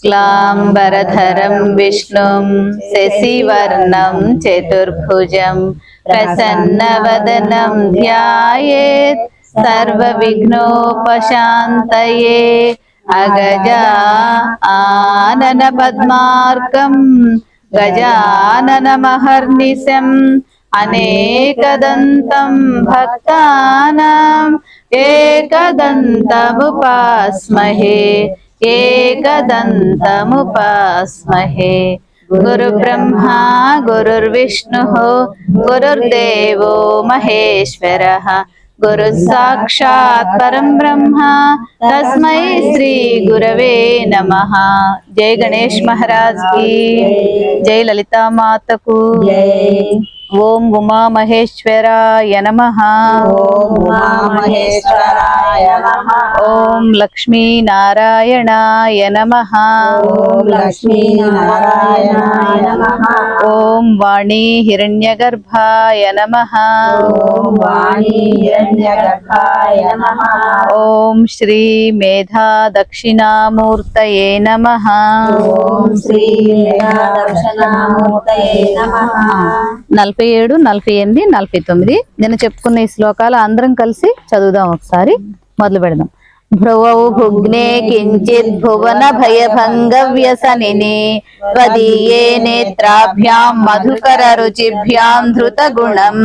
शुक्लाम्बरधरं विष्णुं शशिवर्णं चतुर्भुजं प्रसन्नवदनं ध्यायेत् सर्वविघ्नोपशान्तये अगजा आननपद्मार्कं गजाननमहर्निशम् अनेकदन्तं भक्तानाम् एकदन्तमुपास्महे ఏకదంతముపాస్మహే. గురు బ్రహ్మ గురుర్విష్ణు గురుర్దేవో మహేశ్వర. గురు సాక్షాత్ పరం బ్రహ్మ తస్మై శ్రీ గురవే నమ. జై గణేష్ మహారాజ్కి. జై లలితా ఓం ఉమా మహేశ్వరాయ నమ ఓం ఉమామహేశ్వరాయ నమః. ఓం లక్ష్మీనారాయణాయ నమ ఓం లక్ష్మీనారాయణాయ నమః. ఓం వాణీ హిరణ్యగర్భాయ నమ ఓం వాణీ హిరణ్యగర్భాయ నమః. ఓం శ్రీ మేధా దక్షిణామూర్తయే నమ ఓం శ్రీ దక్షిణామూర్తయే నమః. నలభై ఏడు నలభై ఎనిమిది నలభై తొమ్మిది. నేను చెప్పుకున్న ఈ శ్లోకాలు అందరం కలిసి చదువుదాం ఒకసారి. మొదలు పెడదాం. भ्रुवौ भुग्ने किञ्चित् भुवनभयभङ्गव्यसनिने त्वदीये नेत्राभ्यां धृत धृतगुणं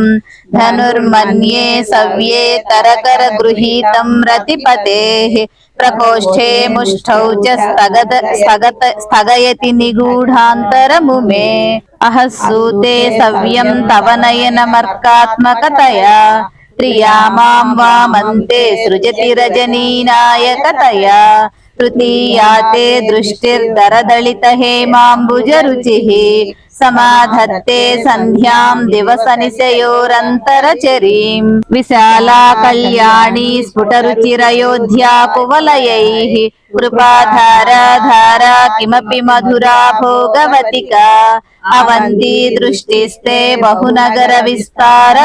धनुर्मन्ये सव्ये तरकरगृहीतं रतिपतेः प्रकोष्ठे मुष्ठौ च स्थगत स्थगत स्थगयति निगूढान्तरमुमे अहः सूते तव नयनमर्कात्मकतया మే అహస్సూతే సవ్యం తవ నయనమర్కాత్మకతయా ప్రియా మాం వామంతే సృజతి రజనీనాయకతయా తృతీయాతే దృష్టిర్దరదళిత హేమాంబుజ రుచి సమాధత్తే సంధ్యాం దివస నిశయోరంతరచరీం విశాలా కళ్యాణి స్ఫుటరుచిరయోధ్యా కువలయైః కృపాధారా ధారా కిమపి మధురా భోగవతికా అవంతి దృష్టిస్తే బహునగర విస్తార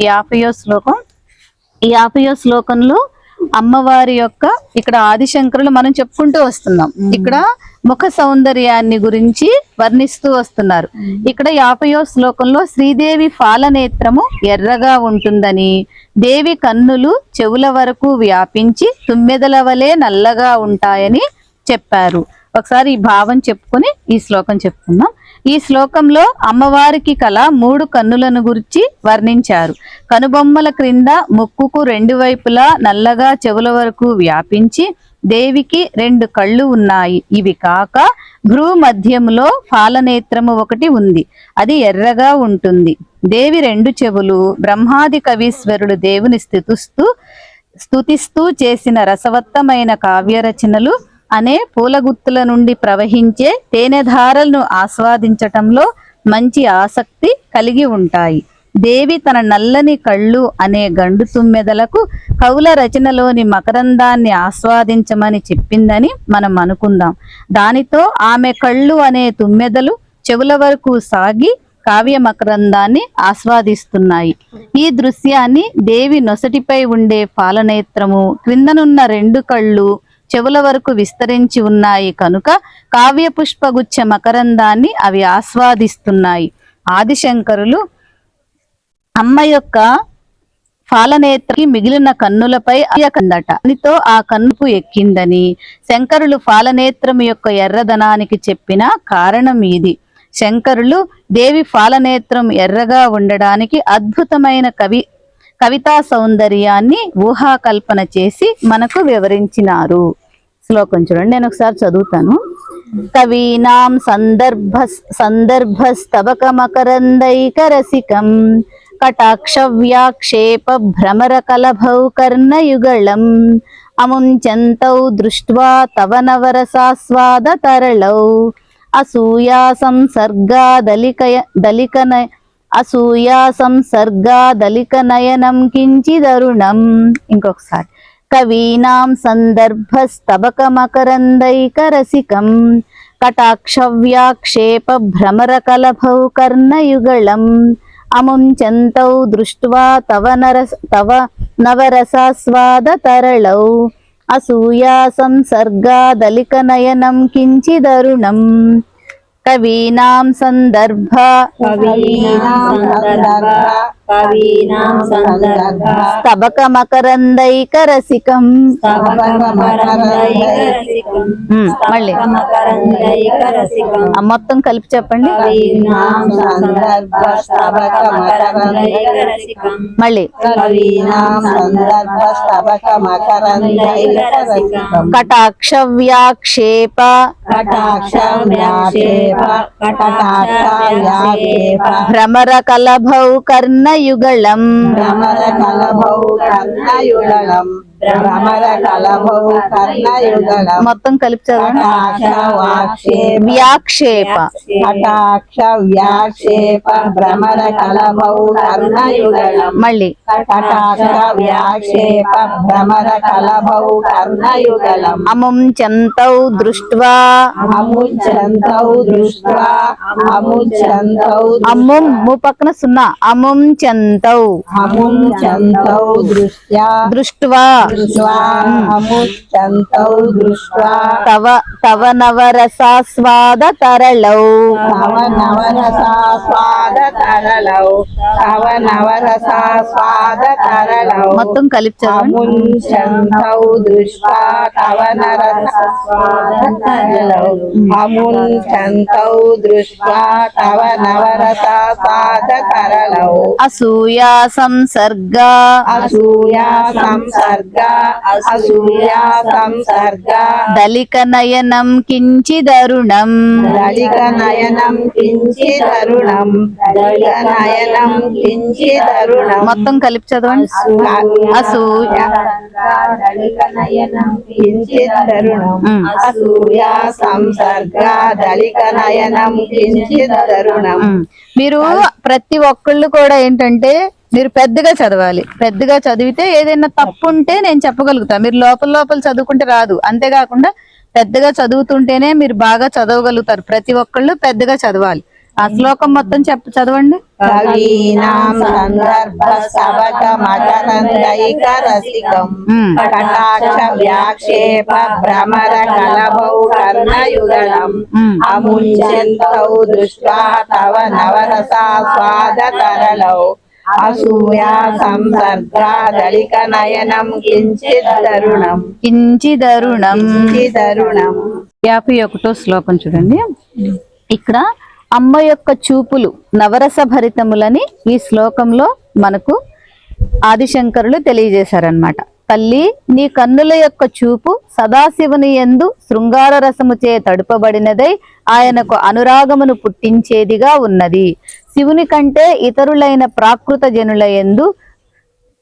యాభయో శ్లోకం. ఈ యాభయో శ్లోకంలో అమ్మవారి యొక్క ఇక్కడ ఆదిశంకరులు మనం చెప్పుకుంటూ వస్తున్నాం. ఇక్కడ ముఖ సౌందర్యాన్ని గురించి వర్ణిస్తూ వస్తున్నారు. ఇక్కడ యాభయో శ్లోకంలో శ్రీదేవి ఫాలనేత్రము ఎర్రగా ఉంటుందని దేవి కన్నులు చెవుల వరకు వ్యాపించి తుమ్మెదల వలె నల్లగా ఉంటాయని చెప్పారు. ఒకసారి ఈ భావం చెప్పుకొని ఈ శ్లోకం చెప్పుకుందాం. ఈ శ్లోకంలో అమ్మవారికి కల మూడు కన్నులను గురించి వర్ణించారు. కనుబొమ్మల క్రింద ముక్కుకు రెండు వైపులా నల్లగా చెవుల వరకు వ్యాపించి దేవికి రెండు కళ్ళు ఉన్నాయి. ఇవి కాక భ్రూ మధ్యములో ఫాలనేత్రము ఒకటి ఉంది. అది ఎర్రగా ఉంటుంది. దేవి రెండు చెవులు బ్రహ్మాది కవీశ్వరుడు దేవుని స్థుతిస్తూ స్థుతిస్తూ చేసిన రసవత్తమైన కావ్య రచనలు అనే పూల గుత్తుల నుండి ప్రవహించే తేనెధారలను ఆస్వాదించటంలో మంచి ఆసక్తి కలిగి ఉంటాయి. దేవి తన నల్లని కళ్ళు అనే గండు తుమ్మెదలకు కవుల రచనలోని మకరందాన్ని ఆస్వాదించమని చెప్పిందని మనం అనుకుందాం. దానితో ఆమె కళ్ళు అనే తుమ్మెదలు చెవుల వరకు సాగి కావ్య మకరందాన్ని ఆస్వాదిస్తున్నాయి. ఈ దృశ్యాన్ని దేవి నొసటిపై ఉండే పాలనేత్రము క్రిందనున్న రెండు కళ్ళు చెవుల వరకు విస్తరించి ఉన్నాయి కనుక కావ్య పుష్పగుచ్చ మకరందాన్ని అవి ఆస్వాదిస్తున్నాయి. ఆదిశంకరులు అమ్మ యొక్క ఫాలనేత్రకి మిగిలిన కన్నులపై కందట. దానితో ఆ కన్నుపు ఎక్కిందని శంకరులు ఫాలనేత్రం యొక్క ఎర్రదనానికి చెప్పిన కారణం ఇది. శంకరులు దేవి ఫాలనేత్రం ఎర్రగా ఉండడానికి అద్భుతమైన కవి కవితా సౌందర్యాన్ని ఊహాకల్పన చేసి మనకు వివరించినారు. శ్లోకం చూడండి. నేను ఒకసారి చదువుతాను. కవీనాం సందర్భ సందర్భస్తబకమకరందైకరసికం మకరందైక కటాక్ష వ్యాక్షేప భ్రమర కలభౌ కర్ణయుగళం అముంచంతౌ దృష్ట్వా తవ నవరసాస్వాద తరళౌ అసూయా సంసర్గా సంసర్గాదలికయ దలికన అసూయా సంసర్గా దళిక నయనం కించిదరుణం. ఇంకొకసారి. కవీనాం సందర్భస్తబక మకరందైక రసికం కటాక్ష వ్యాక్షేప భ్రమర కలభౌ కర్ణయుగళం అముంచంతౌ దృష్ట్వా తవ నరస తవ నవరసాస్వాద తరళౌ అసూయా సంసర్గాదలిక నయనం కించిదరుణం కవీనాం సందర్భ మళ్ళీ. మొత్తం కలిపి చెప్పండి. మళ్ళీ. కటాక్ష వ్యాక్షేప కటాక్ష వ్యాక్షేప కటాక్ష భ్రమర కలభౌ కర్ణయుగళం భ్రమర మొత్తం కలిపి వ్యాక్షేప కటాక్ష వ్యాక్షేప. భ్రమర కలభౌ కర్ణయుగళం మళ్ళీ. కటాక్ష వ్యాక్షేప భ్రమర కలభౌ కర్ణయుగళం అముం చంతౌ దృష్ట్వా। అముచంతౌ దృష్ట్వా అముచంతౌ అమ్ముం ము పక్కన సున్నా. అముం చంతౌ దృష్ట్యా। దృష్ట్వా. తవ తవ నవరసాస్వాద తరళౌ తవ నవరసాస్వాద తరళౌ తవ నవరసాస్వాద తరళౌ మొత్తం కలిపి అముంచంతౌ దృష్ట్వా తవ నరసాస్వాద తరళౌ అముంచంతౌ దృష్ట్వా తవ నవరసాస్వాద తరళౌ అసూయా సంసర్గ అసూయా సంసర్గ అసూయా సంసర్గ దలిక నయనం కించిదరుణం. దళిక నయనం కించిదరుణం. దళిక నయనం కించిదరుణం. మొత్తం కలిపి చదవండి. అసూయ దళిక నయనం కించిదరుణం. అసూయ సంసర్గ దళిక నయనం కించిదరుణం. మీరు ప్రతి ఒక్కళ్ళు కూడా ఏంటంటే మీరు పెద్దగా చదవాలి. పెద్దగా చదివితే ఏదైనా తప్పు ఉంటే నేను చెప్పగలుగుతా. మీరు లోపల లోపల చదువుకుంటే రాదు. అంతేకాకుండా పెద్దగా చదువుతుంటేనే మీరు బాగా చదవగలుగుతారు. ప్రతి ఒక్కళ్ళు పెద్దగా చదవాలి. ఆ శ్లోకం మొత్తం చెప్ప చదవండి. దృష్ట్వా తవ అసూయా నయనం కించిదరుణం యాభై ఒకటో శ్లోకం చూడండి. ఇక్కడ అమ్మ యొక్క చూపులు నవరస భరితములని ఈ శ్లోకంలో మనకు ఆదిశంకరులు తెలియజేశారనమాట తల్లి నీ కన్నుల యొక్క చూపు సదాశివుని ఎందు శృంగార రసముచే తడుపబడినదై ఆయనకు అనురాగమును పుట్టించేదిగా ఉన్నది. శివుని కంటే ఇతరులైన ప్రాకృత జనుల ఎందు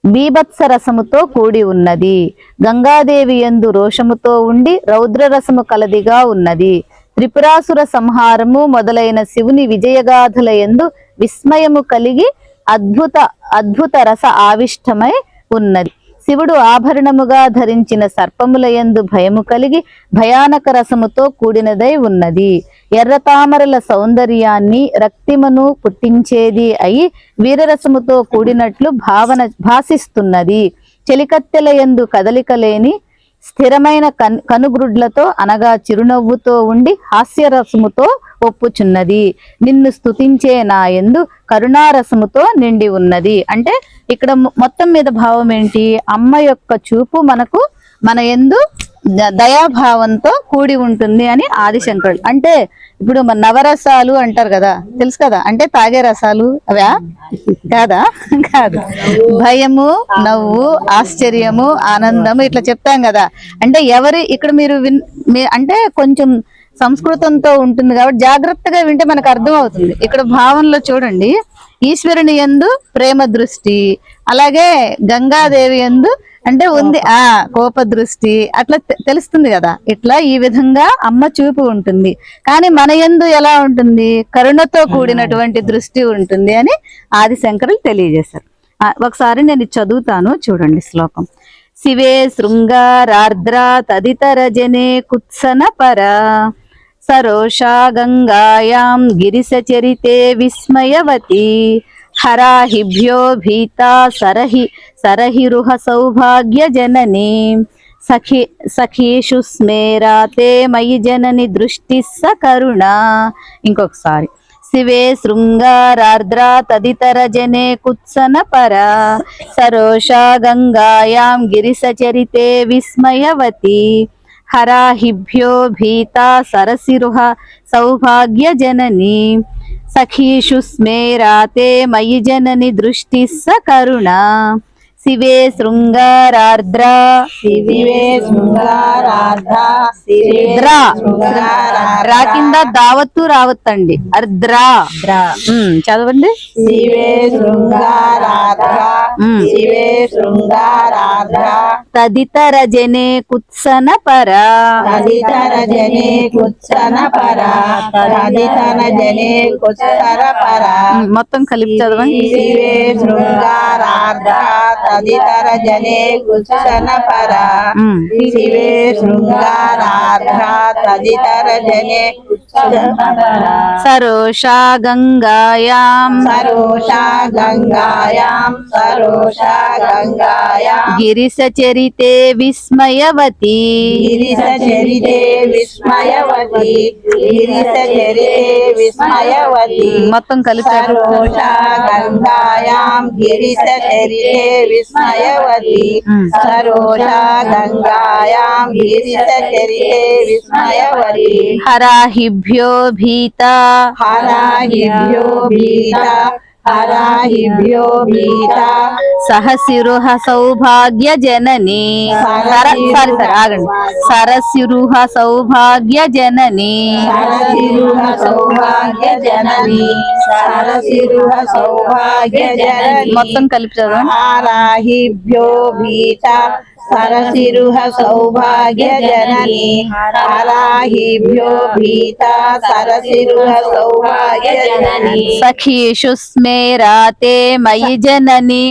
బీభత్స రసముతో కూడి ఉన్నది. గంగాదేవి ఎందు రోషముతో ఉండి రౌద్ర రసము కలదిగా ఉన్నది. త్రిపురాసుర సంహారము మొదలైన శివుని విజయగాథల ఎందు విస్మయము కలిగి అద్భుత అద్భుత రస ఆవిష్టమై ఉన్నది. శివుడు ఆభరణముగా ధరించిన సర్పముల యందు భయము కలిగి భయానక రసముతో కూడినదై ఉన్నది. ఎర్రతామరల సౌందర్యాన్ని రక్తిమను పుట్టించేది అయి వీరరసముతో కూడినట్లు భావన భాసిస్తున్నది. చెలికత్తెల యందు కదలిక లేని స్థిరమైన కన్ కనుగ్రుడ్లతో అనగా చిరునవ్వుతో ఉండి హాస్యరసముతో ఒప్పుచున్నది. నిన్ను స్తుతించే నా ఎందు కరుణారసముతో నిండి ఉన్నది. అంటే ఇక్కడ మొత్తం మీద భావం ఏంటి అమ్మ యొక్క చూపు మనకు మన ఎందు దయాభావంతో కూడి ఉంటుంది అని ఆదిశంకరుడు అంటే ఇప్పుడు మన నవరసాలు అంటారు కదా తెలుసు కదా? అంటే తాగే రసాలు అవా? కాదా? కాదు. భయము నవ్వు ఆశ్చర్యము ఆనందము ఇట్లా చెప్తాం కదా. అంటే ఎవరి ఇక్కడ మీరు విన్ మీ- అంటే కొంచెం సంస్కృతంతో ఉంటుంది కాబట్టి జాగ్రత్తగా వింటే మనకు అర్థం అవుతుంది ఇక్కడ భావనలో చూడండి. ఈశ్వరుని యందు ప్రేమ దృష్టి అలాగే గంగాదేవి యందు అంటే ఉంది. ఆ కోప దృష్టి అట్లా తెలుస్తుంది కదా. ఇట్లా ఈ విధంగా అమ్మ చూపు ఉంటుంది. కానీ మన యందు ఎలా ఉంటుంది? కరుణతో కూడినటువంటి దృష్టి ఉంటుంది అని ఆదిశంకరులు తెలియజేశారు. ఆ, ఒకసారి నేను చదువుతాను. చూడండి శ్లోకం. శివే శృంగారార్ద్ర తదితర జనే కుత్సన పర. సరోషా గంగాయాం గిరిశచరితే విస్మయవతి. హరాహిభ్యో భీతా సరహి సరహిరుహ సౌభాగ్య జననీ. సఖి సఖీషు స్మేరాతే మయి జనని దృష్టి సకరుణ. ఇంకొకసారి. శివే శృంగారార్ద్రా తదితర జనే కుత్సన పర. సరోషా గంగాయాం గిరిసచరితే విస్మయవతి. హరాహిభ్యో భీతా సరసిరుహ సౌభాగ్య జననీ. సఖీషు స్మేరాతే మయి జనని దృష్టి సకరుణ శివే శృంగారార్ద్ర శివే శృంగారాధా శివే ద్రా శృంగారాధా రా కింద దావత్తు రావత్తండి అర్ద్రా. చదవండి. శివే శృంగారాధా మ్మ్. శివే శృంగారాధా తదితర జనే కుత్సన పర. తదితర జనే కుచ్చన పర. తదితర జనే కుచ్చర పర. మొత్తం కలిపి చదవండి. శివే శృంగారాధా తదితర జనే కుచ్చన పర శివే శృంగారాధా తదితర జనే సరోషా గంగాయాం సరోషా గంగాయాం సరోషా గంగాయాం గిరిసచరితే విస్మయవతి గిరిశ చరితే విస్మయవతి గిరిశ చరితే విస్మయవతి మొత్తం కలిపి. సరోషా గంగాయాం గిరిశ చరితే విస్మయవతి మ్మ్. సరోషా గంగాయాం గిరిశ చరితే విస్మయవతి హరాహిభ్యో భీత. సహసిరుహ సౌభాగ్య జనని సర సారీ సారీ ఆగండి. సరసిరుహ సౌభాగ్య జనని సరసిరుహ సౌభాగ్య జనని సరసిరుహ సౌభాగ్య జనని మొత్తం కలిపి చదవండి. హారాహిభ్యో భీత. సరసిరుహ సౌభాగ్య జనని హరాహిభ్యో భీత సరసిరుహ సౌభాగ్య జనని సఖీషు స్మేరాతే మయి జనని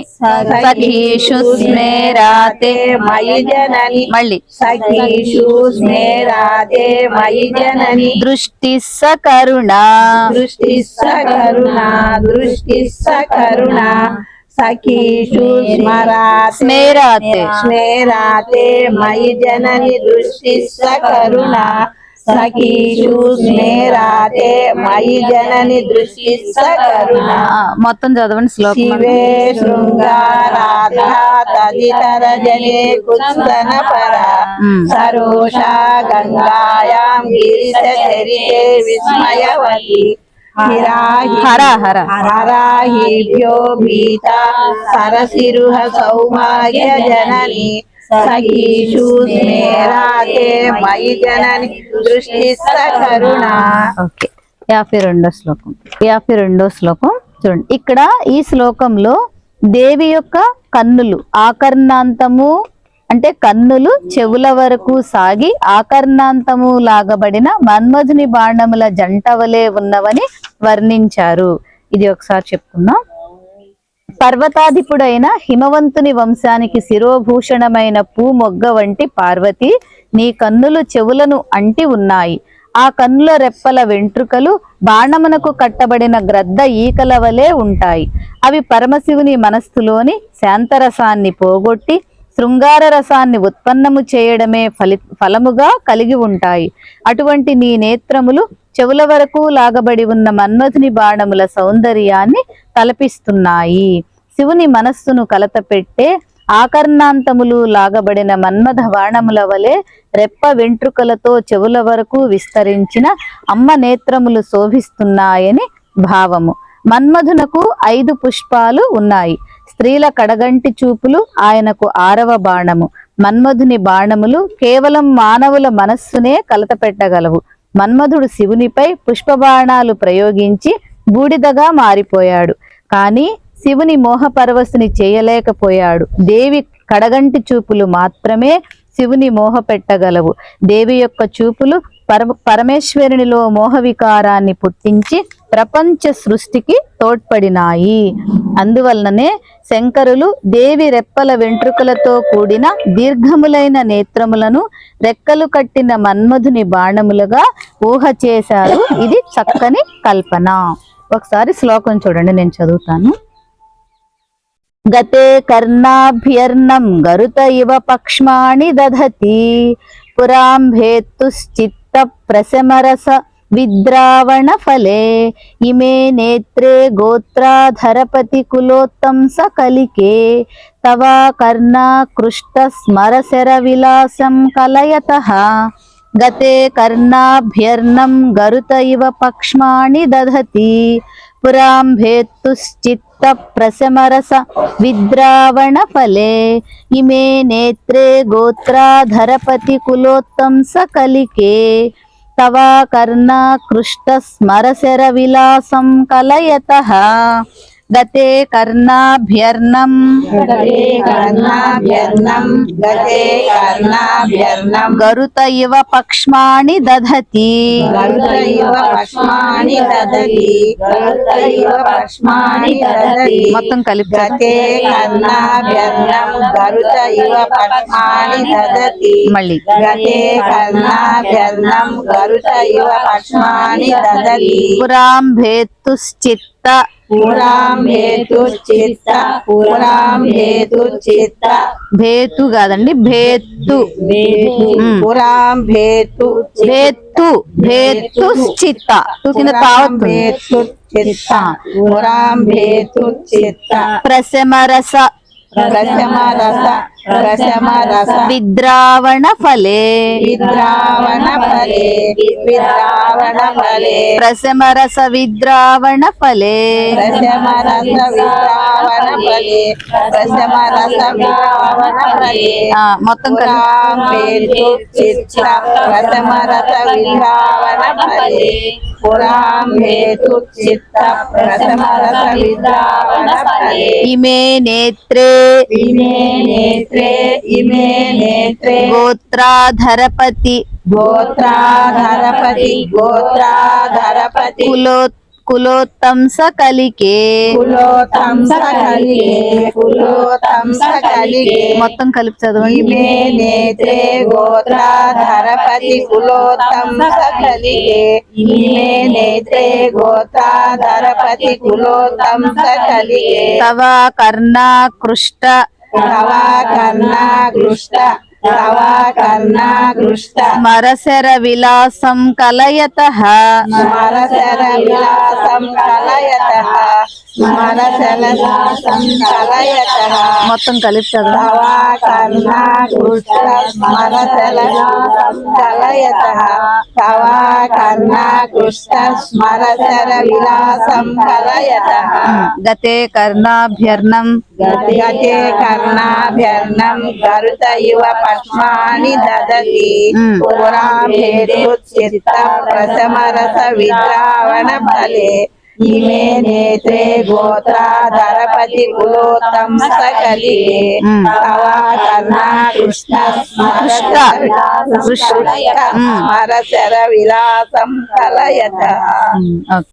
సఖీషు స్మేరాతే మయి జనని మళ్ళీ సఖీషు స్మేరాతే మయి జనని దృష్టి సకరుణ దృష్టి కరుణ దృష్టి కరుణ సఖీషు స్మరాతే మయి జనని దృష్టి కరుణ సఖీషు స్మేరాతే మయి జనని దృష్టి కరుణ ఆ, మొత్తం చదవండి శ్లోకం శివే శృంగారాధా తదితర జనే కుత్సన పర. సరోషా గంగాయాం గిరిశ చరితే విస్మయవతి. హర హర హరాహిభ్యో భీత. సరసిరుహ సౌభాగ్య జనని. సఖీషు మయి జనని. దృష్టి కరుణ. ఓకే. యాభై రెండో శ్లోకం. యాభై రెండో శ్లోకం చూడండి. ఇక్కడ ఈ శ్లోకంలో దేవి యొక్క కన్నులు ఆకర్ణాంతము అంటే కన్నులు చెవుల వరకు సాగి ఆకర్ణాంతము లాగబడిన మన్మధుని బాణముల జంట వలె ఉన్నవని వర్ణించారు. ఇది ఒకసారి చెప్పుకుందాం పర్వతాధిపుడైన హిమవంతుని వంశానికి శిరోభూషణమైన పూ మొగ్గ వంటి పార్వతి నీ కన్నులు చెవులను అంటి ఉన్నాయి. ఆ కన్నుల రెప్పల వెంట్రుకలు బాణమునకు కట్టబడిన గ్రద్ద ఈకల వలె ఉంటాయి. అవి పరమశివుని మనస్సులోని శాంతరసాన్ని పోగొట్టి శృంగార రసాన్ని ఉత్పన్నము చేయడమే ఫలి ఫలముగా కలిగి ఉంటాయి. అటువంటి నీ నేత్రములు చెవుల వరకు లాగబడి ఉన్న మన్మధుని బాణముల సౌందర్యాన్ని తలపిస్తున్నాయి. శివుని మనస్సును కలతపెట్టే ఆకర్ణాంతములు లాగబడిన మన్మథ బాణముల వలె రెప్ప వెంట్రుకలతో చెవుల వరకు విస్తరించిన అమ్మ నేత్రములు శోభిస్తున్నాయని భావము. మన్మధునకు ఐదు పుష్పాలు ఉన్నాయి. స్త్రీల కడగంటి చూపులు ఆయనకు ఆరవ బాణము. మన్మధుని బాణములు కేవలం మానవుల మనస్సునే కలతపెట్టగలవు. మన్మధుడు శివునిపై పుష్పబాణాలు ప్రయోగించి బూడిదగా మారిపోయాడు. కానీ శివుని మోహపరవశుని చేయలేకపోయాడు. దేవి కడగంటి చూపులు మాత్రమే శివుని మోహపెట్టగలవు. దేవి యొక్క చూపులు పరమ పరమేశ్వరునిలో మోహవికారాన్ని పుట్టించి ప్రపంచ సృష్టికి తోడ్పడినాయి. అందువలననే శంకరులు దేవి రెప్పల వెంట్రుకలతో కూడిన దీర్ఘములైన నేత్రములను రెక్కలు కట్టిన మన్మధుని బాణములుగా ఊహ చేశారు. ఇది చక్కని కల్పన. ఒకసారి శ్లోకం చూడండి నేను చదువుతాను. గతే కర్ణాభ్యర్ణం గరుత ఇవ పక్ష్మాణి దధతి పురాంభేత్తుశ్చిత్త ప్రశమరస విద్రావణ ఫలే ఇమే నేత్రే గోత్రాధరపతి కులోత్తం సకలికే తవ కర్ణాకృష్ట స్మరశర విలాసం కలయత గతే కర్ణాభ్యర్ణం గరుత ఇవ పక్ష్మాణి దధతి పురాంభేత్తుశ్చిత్త ప్రశమరస విద్రావణ ఫలే ఇమే నేత్రే గోత్రాధరపతి కులోత్తంస కలికే తవా కర్ణాకృష్ట స్మరశర విలాసం కలయత గతే కర్ణాభ్యర్ణం గరుత ఇవ పక్ష్మాణి దధతి మొత్తం కలిపి మళ్ళీ గతే కర్ణాభ్యర్ణం గరుత ఇవ పక్ష్మాని దదతి పురాంభేత్తుశ్చిత్త పురాం హేతు చిత్త చిత్త భేతు కాదండి మ్మ్. పురాం భేతు భేత్తు భేత్తుశ్చిత్త తు కింద భేతు చిత్త పురాం భేతు చిత్త ప్రశమరస. రసమ రస రసమ రస విద్రావణ ఫలే. విద్రావణ ఫలే. విద్రావణ ఫలే. ప్రశమరస విద్రావణ ఫలే. రసమ రస విద్రావణ ఫలే. రసమ రస విద్రావణ ఫలే. మొత్తం కలిపి. పురాం భేతు చిత్త రసమ రస విద్రావణ ఫలే. పురాం భేతు చిత్త రసమ రస విద్రావణ ఫలే. ఇమే నేత్రే. ఇమే నేత్రే. నేత్రే గోత్రాధరపతి గోత్రాధరపతి గోత్రాధరపతి కులో కులోత్తంస కలికే కులోతంస కలిగే కులోతంస కలిగే మొత్తం కలిపి చదవండి ఇమే నేత్రే గోత్రాధరపతి కులోతంస కలిగే ఇమే నేత్రే గోత్రాధరపతి కులోతంస కలిగే తవ కర్ణాకృష్ట తవ కర్ణాగృష్ట తవ కర్ణాగృష్ట స్మరశర విలాసం కలయత. స్మరశర విలాసం కలయత. స్మరశర విలాసం కలయత. మొత్తం కలిపి తవ తవ కర్ణాగృష్ట స్మరశర విలాసం కలయత. గతే కర్ణాభ్యర్ణం. గతే కర్ణాభ్యర్ణం గరుత ఇవ పక్ష్మాని దదతి. మ్మ్. పురాభేతు చిత్త ప్రశమరస విద్రావణ ఫలే ఇమే నేత్రే గోత్రాధరపతి కులోత్తం సకలిగే మ్మ్. తవ కర్ణాకృష్ణ కృష్ణ. కృష్ణ.